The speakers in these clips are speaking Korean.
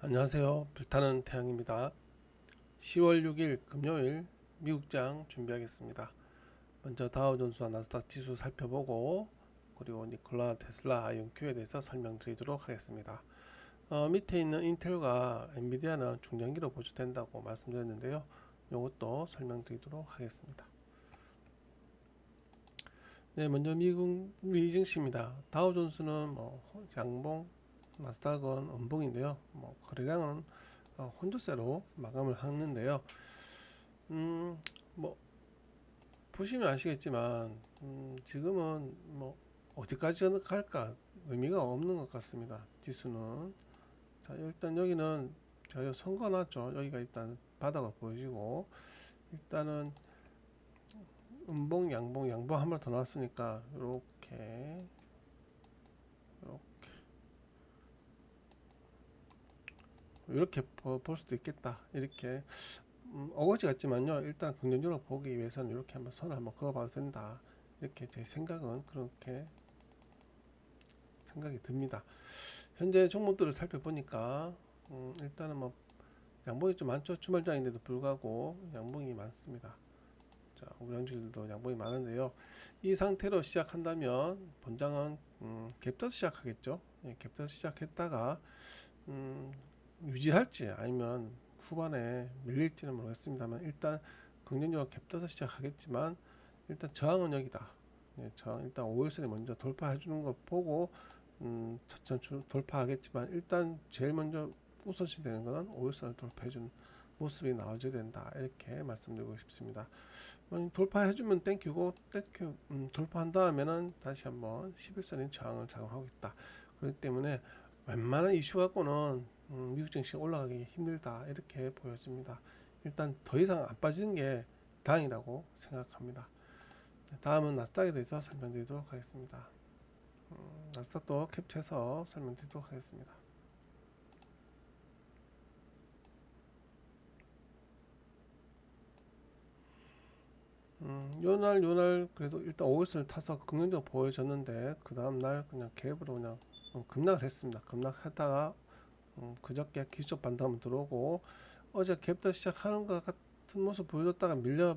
안녕하세요. 불타는 태양입니다. 10월 6일 금요일 미국장 준비하겠습니다. 먼저 다우존스와 나스닥 지수 살펴보고 그리고 니콜라 테슬라 아이온큐에 대해서 설명드리도록 하겠습니다. 어, 밑에 있는 인텔과 엔비디아는 중장기로 보조된다고 말씀드렸는데요. 이것도 설명드리도록 하겠습니다. 네, 먼저 미국 미증시입니다. 다우존스는 뭐 양봉, 나스닥은 음봉인데요. 뭐 거래량은 어, 혼조세로 마감을 하는데요. 음, 뭐 보시면 아시겠지만 음, 지금은 뭐 어디까지 갈까 의미가 없는 것 같습니다. 지수는 자 일단 여기는 저희 선거 났죠. 여기가 일단 바닥을 보여주고 일단은 음봉, 양봉, 양봉 한 번 더 나왔으니까 이렇게 이렇게 보- 볼 수도 있겠다. 이렇게 음, 어거지 같지만요. 일단 긍정적으로 보기 위해서는 이렇게 한번 선을 한번 그어봐도 된다. 이렇게 제 생각은 그렇게 생각이 듭니다. 현재 종목들을 살펴보니까 음, 일단은 뭐 양봉이 좀 많죠. 주말장인데도 불구하고 양봉이 많습니다. 자, 형질도 양봉이 많은데요. 이 상태로 시작한다면 본장은 음, 갭떠서 시작하겠죠. 예, 갭떠서 시작했다가 음, 유지할지 아니면 후반에 밀릴지는 모르겠습니다만 일단 긍정적으로 갭떠서 시작하겠지만 일단 저항은 여기다. 네, 저항 일단 5일선에 먼저 돌파해 주는 거 보고 음, 차츰 주- 돌파하겠지만 일단 제일 먼저 우선시 되는 거는 5일선을 돌파해 주는 모습이 나와줘야 된다. 이렇게 말씀드리고 싶습니다. 음, 돌파해 주면 땡큐고 땡큐 음, 돌파한 다음에는 다시 한번 11선인 저항을 작용하고 있다. 그렇기 때문에 웬만한 이슈 갖고는 음, 미국 증시 올라가기 힘들다 이렇게 보여집니다. 일단 더 이상 안 빠지는 게 다행이라고 생각합니다. 네, 다음은 나스닥에 대해서 설명드리도록 하겠습니다. 음, 나스닥도 캡처해서 설명드리도록 하겠습니다. 음, 요날 요날 그래도 일단 5일선을 타서 긍정적으로 보여졌는데 그 다음 날 그냥 갭으로 그냥 어, 급락을 했습니다. 급락하다가 음, 그저께 기술적 반등하면 들어오고 어제 갭더 시작하는 것 같은 모습 보여줬다가 밀려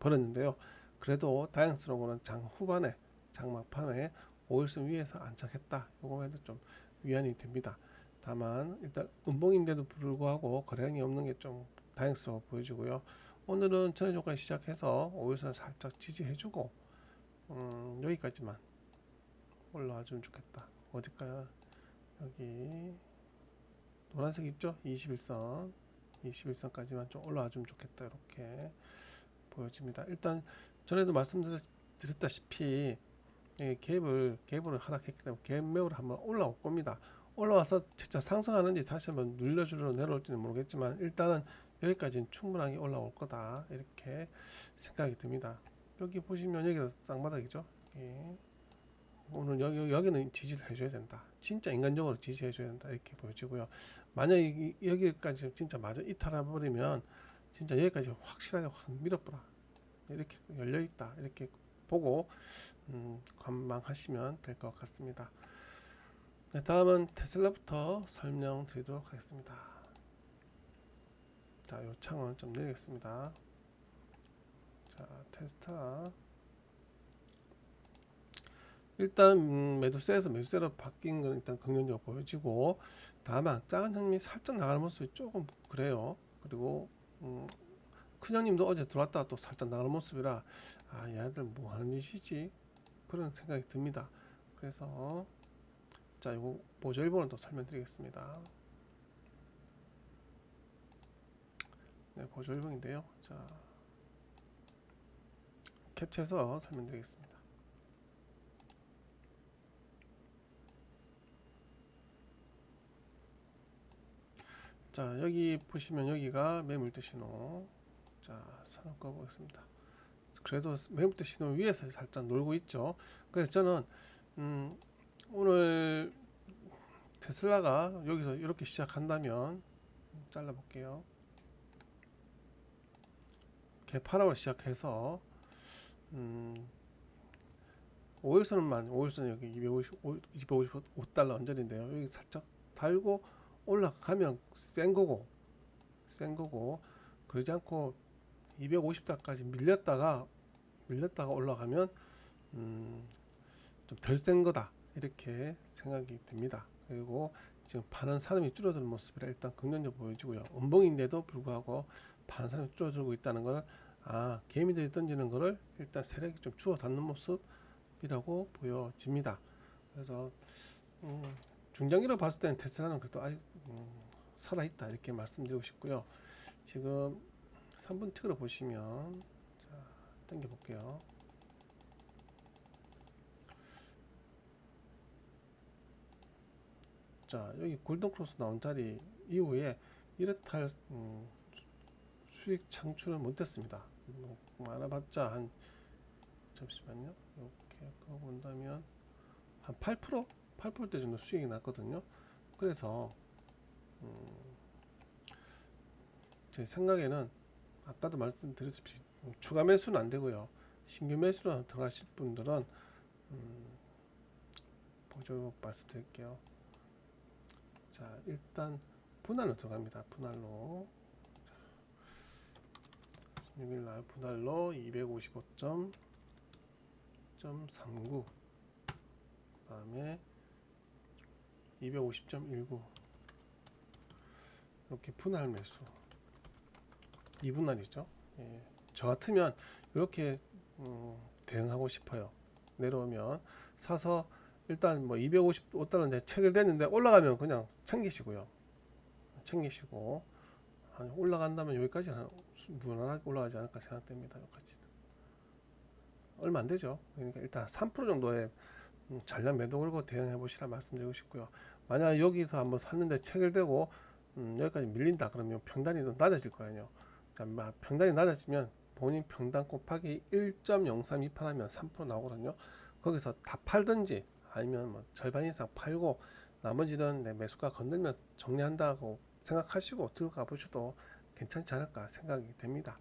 버렸는데요. 그래도 다행스러운 거는 장 후반에 장 막판에 5일선 위에서 안착했다. 요거에도 좀 위안이 됩니다. 다만 일단 음봉인데도 불구하고 거래량이 없는 게 좀 다행스러워 보여지고요. 오늘은 조건 시작해서 5일선 살짝 지지해주고 음, 여기까지만 올라와 주면 좋겠다. 어딜까요? 여기 노란색 있죠? 21선 21선까지만 좀 올라와 주면 좋겠다 이렇게 보여집니다 일단 전에도 말씀드렸다시피 이 갭을 갭으로 하락했기 때문에 갭 매우로 한번 올라올 겁니다 올라와서 진짜 상승하는지 다시 한번 눌려주려 내려올지는 모르겠지만 일단은 여기까지는 충분하게 올라올 거다 이렇게 생각이 듭니다 여기 보시면 여기가 쌍바닥이죠 여기. 오늘 여기 여기는 지지를 해줘야 된다. 진짜 인간적으로 지지해줘야 된다 이렇게 보여지고요. 만약 에 여기까지 진짜 마저 이탈해 버리면 진짜 여기까지 확실하게 확 밀어버라 이렇게 열려 있다 이렇게 보고 음, 관망하시면 될 것 같습니다. 네, 다음은 테슬라부터 설명드리도록 하겠습니다. 자, 요 창은 좀 내리겠습니다. 자, 테스타. 일단 음, 매도세에서 매수세로 바뀐 건 일단 긍정적으로 보여지고 다만 작은 형님이 살짝 나가는 모습이 조금 그래요. 그리고 음, 큰 형님도 어제 들어왔다가 또 살짝 나가는 모습이라 아 얘들 뭐 하는 짓이지 그런 생각이 듭니다. 그래서 자 이거 보조 일본을 또 설명드리겠습니다. 네 보조 일본인데요. 자 캡처해서 설명드리겠습니다. 자 여기 보시면 여기가 매물대 신호. 자 산업 꺼 보겠습니다. 그래도 매물대 신호 위에서 살짝 놀고 있죠. 그래서 저는 음, 오늘 테슬라가 여기서 이렇게 시작한다면 잘라 볼게요. 개파락을 시작해서 음, 5일선만 5일선 여기 250, 255달러 언저리인데요. 여기 살짝 달고 올라가면 센 거고 센 거고 그러지 않고 250달까지 밀렸다가 밀렸다가 올라가면 음, 좀 덜 센 거다 이렇게 생각이 듭니다. 그리고 지금 파는 사람이 줄어드는 모습이라 일단 긍정적 보여지고요. 음봉인데도 불구하고 파는 사람이 줄어들고 있다는 거는 아 개미들이 던지는 거를 일단 세력이 좀 주워 담는 모습이라고 보여집니다. 그래서 음, 중장기로 봤을 때는 테슬라는 그래도 아직 음, 살아 있다 이렇게 말씀드리고 싶고요. 지금 3분 틱으로 보시면 자 당겨 볼게요. 자 여기 골든 크로스 나온 자리 이후에 이렇다 할 음, 수- 수익 창출을 못했습니다. 뭐 많아봤자 한 잠시만요. 이렇게 그거 본다면 한 8% 8%대 정도 수익이 났거든요. 그래서 음, 제 생각에는 아까도 말씀드렸듯이 음, 추가 매수는 안 되고요. 신규 매수로 들어가실 분들은 음, 보조 말씀드릴게요. 자 일단 분할로 들어갑니다. 분할로 16일날 분할로 255.39 그 다음에 250.19 이렇게 분할 매수 2분할이죠. 예. 저 같으면 이렇게 음, 대응하고 싶어요. 내려오면 사서 일단 뭐 255달러인데 체결됐는데 올라가면 그냥 챙기시고요. 챙기시고 한 올라간다면 여기까지 한 무난하게 올라가지 않을까 생각됩니다. 여기까지 얼마 안 되죠. 그러니까 일단 3% 정도의 음, 전략 매도 걸고 대응해 보시라 말씀드리고 싶고요. 만약 여기서 한번 샀는데 체결되고 음, 여기까지 밀린다 그러면 평단이 더 낮아질 거예요. 자, 마- 평단이 낮아지면 본인 평단 곱하기 1.0328하면 3% 나오거든요. 거기서 다 팔든지 아니면 뭐 절반 이상 팔고 나머지는 내 매수가 건들면 정리한다고 생각하시고 들어가 보셔도 괜찮지 않을까 생각이 됩니다.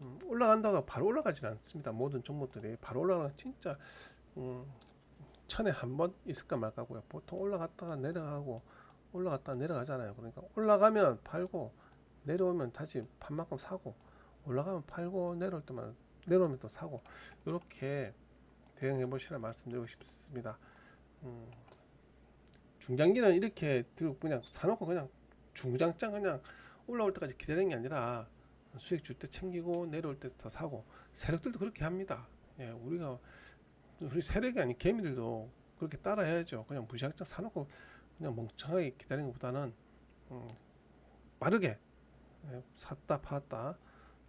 음, 올라간다가 바로 올라가지는 않습니다. 모든 종목들이 바로 올라가는 진짜 음, 천에 한 번 있을까 말까고요. 보통 올라갔다가 내려가고 올라갔다가 내려가잖아요. 그러니까 올라가면 팔고 내려오면 다시 판만큼 사고 올라가면 팔고 내려올 때만 내려오면 또 사고 이렇게 대응해 보시라 말씀드리고 싶습니다. 음, 중장기는 이렇게 들고 그냥 사놓고 그냥 중장장 그냥 올라올 때까지 기다리는 게 아니라 수익 줄 때 챙기고 내려올 때 더 사고 세력들도 그렇게 합니다. 예, 우리가 우리 세력이 아닌 개미들도 그렇게 따라해야죠. 그냥 무시학장 사놓고 그냥 멍청하게 기다리는 것보다는 음, 빠르게 예, 샀다 팔았다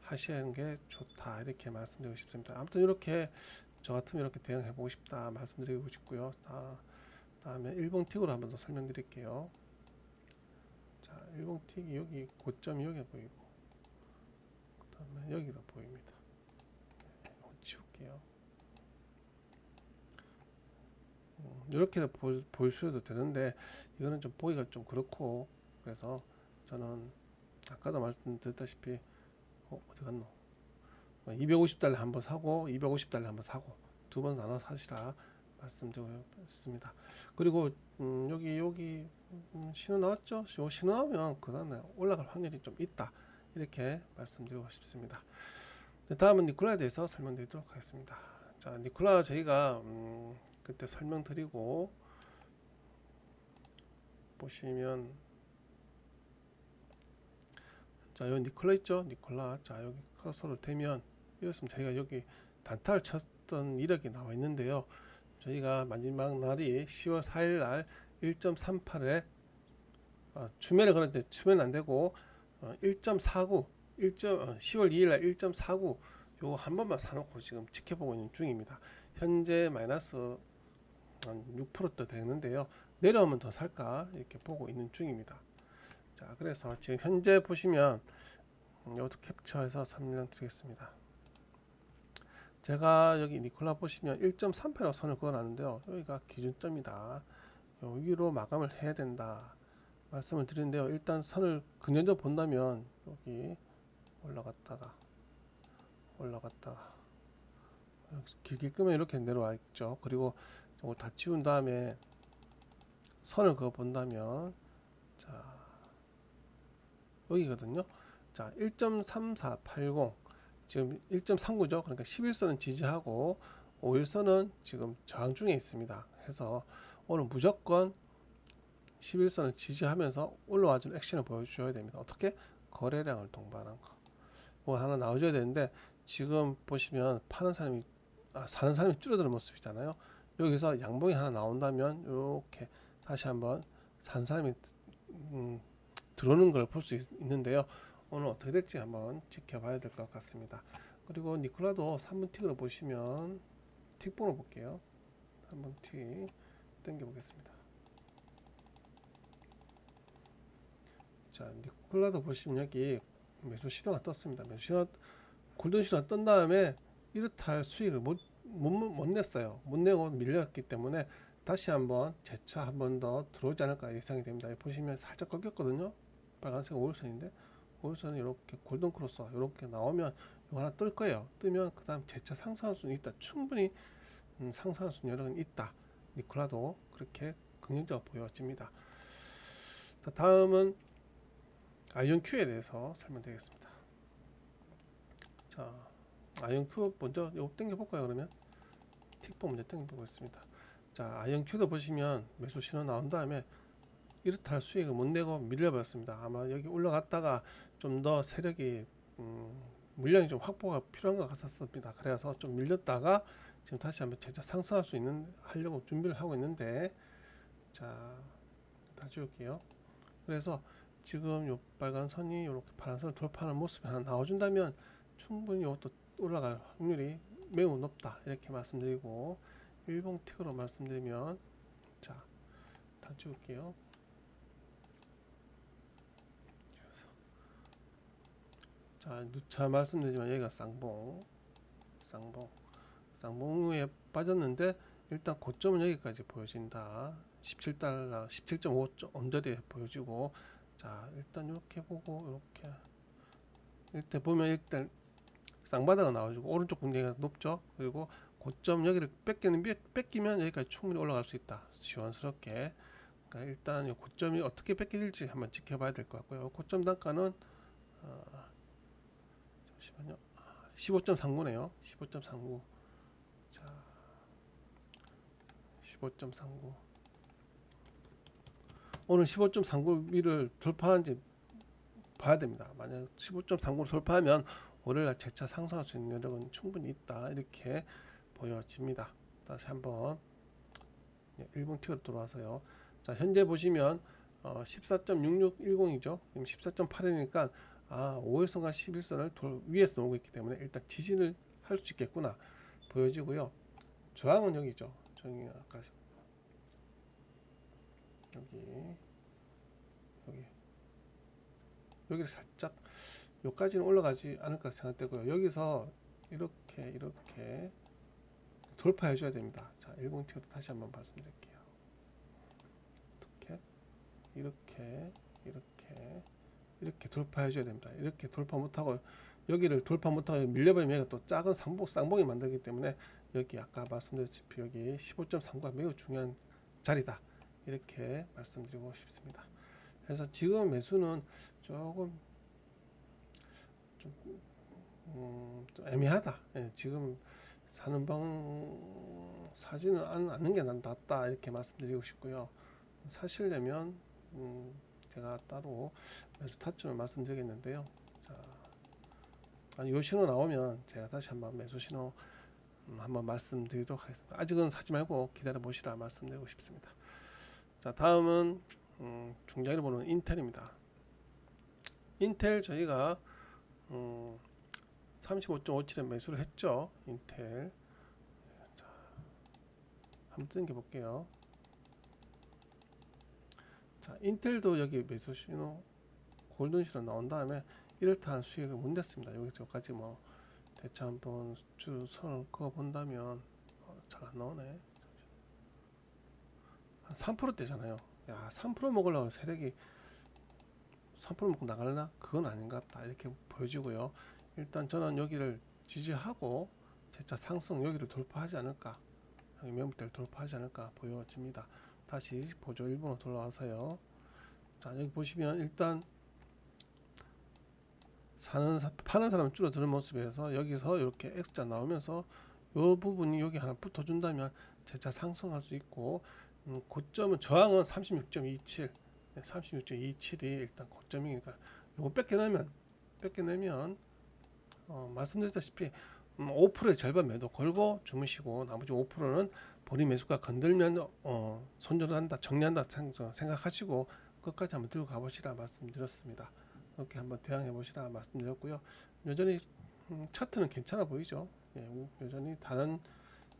하시는 게 좋다 이렇게 말씀드리고 싶습니다. 아무튼 이렇게 저 같으면 이렇게 대응해 보고 싶다 말씀드리고 싶고요. 다 다음에 일봉 틱으로 한번 더 설명드릴게요. 자, 일봉 틱이 여기 고점이 여기 보이고 그다음에 여기도 보입니다. 네, 이거 지울게요. 음, 이렇게 보, 보셔도 되는데 이거는 좀 보기가 좀 그렇고 그래서 저는 아까도 말씀드렸다시피 어, 어디 갔노? 250달러 한 번 사고 250달러 한 번 사고 두 번 나눠 사시라 말씀드렸습니다. 그리고 음, 여기 여기 음, 신호 나왔죠? 요 신호 나오면 그 다음에 올라갈 확률이 좀 있다 이렇게 말씀드리고 싶습니다. 네, 다음은 니콜라에 대해서 설명드리도록 하겠습니다. 자, 니콜라 저희가 음, 그때 설명드리고 보시면 자, 여기 니콜라 있죠? 니콜라. 자, 여기 커서를 대면 이렇으면 저희가 여기 단타를 쳤던 이력이 나와 있는데요. 저희가 마지막 날이 10월 4일 날 1.38에 아, 추매를 걸었는데 추매는 안 되고 어, 1.49 1. 어, 10월 2일 날 1.49 요거 한 번만 사놓고 지금 지켜보고 있는 중입니다. 현재 마이너스 한 6%도 되는데요. 내려오면 더 살까 이렇게 보고 있는 중입니다. 자, 그래서 지금 현재 보시면 음, 이것도 캡처해서 설명드리겠습니다. 제가 여기 니콜라 보시면 1.38라고 선을 그어놨는데요. 여기가 기준점이다. 요 위로 마감을 해야 된다. 말씀을 드리는데요. 일단 선을 근연적으로 본다면 여기 올라갔다가 올라갔다가 길게 끄면 이렇게 내려와 있죠. 그리고 이거 다 치운 다음에 선을 그어 본다면 자 여기거든요. 자, 1.3480 지금 1.39죠. 그러니까 11선은 지지하고 5일선은 지금 저항 중에 있습니다. 해서 오늘 무조건 11선을 지지하면서 올라와준 액션을 보여줘야 됩니다. 어떻게? 거래량을 동반한 거. 뭐 하나 나와줘야 되는데 지금 보시면 파는 사람이 아, 사는 사람이 줄어드는 모습이잖아요. 여기서 양봉이 하나 나온다면 이렇게 다시 한번 산 사람이 음, 들어오는 걸 볼 수 있는데요. 오늘 어떻게 될지 한번 지켜봐야 될 것 같습니다. 그리고 니콜라도 3분 틱으로 보시면 틱 번호 볼게요. 3분 틱 당겨 보겠습니다. 자, 니콜라도 보시면 여기 매수 신호가 떴습니다. 매수 신호 골든 신호가 뜬 다음에 이렇다 할 수익을 못, 못, 못 냈어요. 못 내고 밀렸기 때문에 다시 한번 재차 한 번 더 들어오지 않을까 예상이 됩니다. 보시면 살짝 꺾였거든요. 빨간색 5일선인데 5일선은 이렇게 골든 크로스 이렇게 나오면 이거 하나 뜰 거예요. 뜨면 그 다음 재차 상승할 수는 있다. 충분히 음, 상승할 수는 여력은 있다. 니콜라도 그렇게 긍정적으로 보여집니다. 자, 다음은 아이언 Q에 대해서 설명드리겠습니다. 자, 아이언 Q 먼저 요 당겨 볼까요? 그러면 먼저 당겨 보겠습니다. 자, 아이언 Q도 보시면 매수 신호 나온 다음에 이렇다 할 수익을 못 내고 밀려버렸습니다. 아마 여기 올라갔다가 좀 더 세력이 음, 물량이 좀 확보가 필요한 것 같았습니다. 그래서 좀 밀렸다가 지금 다시 한번 재차 상승할 수 있는 하려고 준비를 하고 있는데 자, 다 지울게요. 그래서 지금 요 빨간 선이 이렇게 파란 선을 돌파하는 모습이 하나 나와준다면 충분히 이것도 올라갈 확률이 매우 높다. 이렇게 말씀드리고 일봉 틱으로 말씀드리면 자다 지울게요. 자 누차 말씀드리지만 여기가 쌍봉 쌍봉 쌍봉에 빠졌는데 일단 고점은 여기까지 보여진다. 17달러 17.5 언저리에 보여지고 자 일단 이렇게 보고 이렇게 일단 보면 일단 쌍바닥가 나와주고 오른쪽 분쟁이 높죠. 그리고 고점 여기를 뺏기는 뺏기면 여기까지 충분히 올라갈 수 있다. 지원스럽게. 그러니까 일단 이 고점이 어떻게 뺏길지 한번 지켜봐야 될 것 같고요. 고점 단가는 어, 잠시만요. 15.39네요. 15.39 자 15.39 오늘 15.39 위를 돌파하는지 봐야 됩니다. 만약 15.39를 돌파하면 월요일날 재차 상승할 수 있는 여력은 충분히 있다 이렇게 보여집니다. 다시 한번 1분 틱으로 돌아와서요. 자 현재 보시면 어, 14.6610이죠. 지금 14.81이니까 아 5일선과 11선을 돌, 위에서 놀고 있기 때문에 일단 지진을 할 수 있겠구나 보여지고요. 저항은 여기죠. 저기 아까 여기 여기 여기를 살짝 여기까지는 올라가지 않을까 생각되고요. 여기서 이렇게 이렇게 돌파해 줘야 됩니다. 자, 1봉티로 다시 한번 말씀드릴게요. 이렇게 이렇게 이렇게 이렇게 돌파해 줘야 됩니다. 이렇게 돌파 못하고 여기를 돌파 못하고 밀려버리면 또 작은 쌍봉, 쌍봉이 만들기 때문에 여기 아까 말씀드렸듯이 여기 15.3가 매우 중요한 자리다. 이렇게 말씀드리고 싶습니다. 그래서 지금 매수는 조금 좀, 음, 좀 애매하다. 예, 지금 사는 방 사지는 않는 게 낫다 이렇게 말씀드리고 싶고요. 사시려면 음, 제가 따로 매수 타점을 말씀드리겠는데요. 자, 요 신호 나오면 제가 다시 한번 매수 신호 음, 한번 말씀드리도록 하겠습니다. 아직은 사지 말고 기다려 보시라 말씀드리고 싶습니다. 자 다음은 음, 중장기를 보는 인텔입니다. 인텔 저희가 음, 35.57에 매수를 했죠. 인텔 자, 한번 땡겨 볼게요. 자 인텔도 여기 매수 신호 골든 신호 나온 다음에 이렇다 한 수익을 못 냈습니다. 여기서까지 뭐 대체 한번 주 선을 그어 본다면 어, 잘안 나오네. 한 3%대잖아요. 야, 3% 먹으려고 세력이 3% 먹고 나갈나? 그건 아닌 것 같다. 이렇게 보여지고요. 일단 저는 여기를 지지하고 재차 상승 여기를 돌파하지 않을까. 여기 매물대를 돌파하지 않을까 보여집니다. 다시 보조 1번으로 돌아와서요. 자, 여기 보시면 일단 사는 사, 파는 사람 줄어드는 모습에서 여기서 이렇게 X자 나오면서 요 부분이 여기 하나 붙어준다면 재차 상승할 수 있고 음, 고점은 저항은 36.27 네, 36.27이 일단 고점이니까 요거 뺏겨내면 뺏겨내면 어, 말씀드렸다시피 음, 5%의 절반 매도 걸고 주무시고 나머지 5%는 본인 매수가 건들면 어, 손절한다 정리한다 생- 생각하시고 끝까지 한번 들고 가보시라 말씀드렸습니다. 이렇게 한번 대응해 보시라 말씀드렸고요. 여전히 음, 차트는 괜찮아 보이죠. 예, 우- 여전히 다른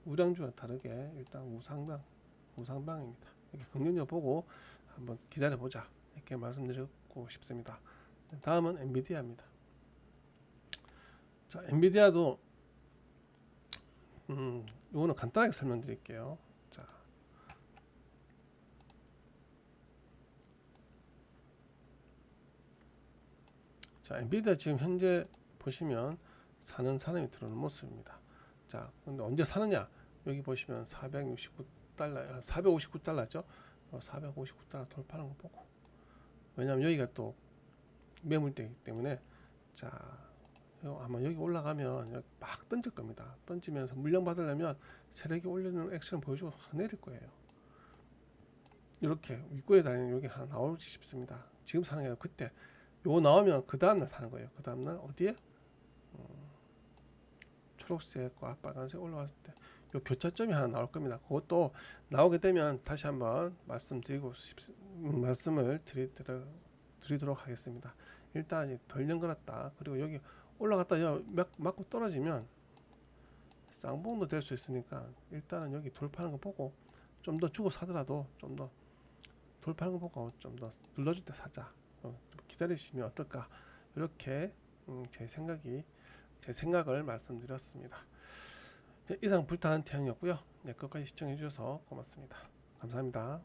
우량주와 다르게 일단 우상방 우상방입니다. 이렇게 긍정적 보고 한번 기다려 보자 이렇게 말씀드리고 싶습니다. 다음은 엔비디아입니다. 자, 엔비디아도 음, 요거는 간단하게 설명드릴게요. 자, 자, 엔비디아 지금 현재 보시면 사는 사람이 들어오는 모습입니다. 자, 근데 언제 사느냐? 여기 보시면 469달러, 459달러죠. 459달러 돌파하는 거 보고. 왜냐하면 여기가 또 매물대이기 때문에 자, 요 아마 여기 올라가면 막 던질 겁니다. 던지면서 물량 받으려면 세력이 올리는 액션 보여주고 확 내릴 거예요. 이렇게 윗골에 다니는 여기 하나 나올지 싶습니다. 지금 사는 게 아니라 그때 요거 나오면 그 다음날 사는 거예요. 그 다음날 어디에? 음, 초록색과 빨간색 올라왔을 때 요 교차점이 하나 나올 겁니다. 그것도 나오게 되면 다시 한번 말씀드리고 싶 음, 말씀을 드리도록, 드리도록 하겠습니다. 일단 이덜 연결했다. 그리고 여기 올라갔다 여 막, 맞고 떨어지면 쌍봉도 될 수 있으니까 일단은 여기 돌파하는 거 보고 좀 더 주고 사더라도 좀 더 돌파하는 거 보고 좀 더 눌러줄 때 사자. 어, 좀 기다리시면 어떨까 이렇게 음, 제 생각이 제 생각을 말씀드렸습니다. 네, 이상 불타는 태양이었고요. 네, 끝까지 시청해 주셔서 고맙습니다. 감사합니다.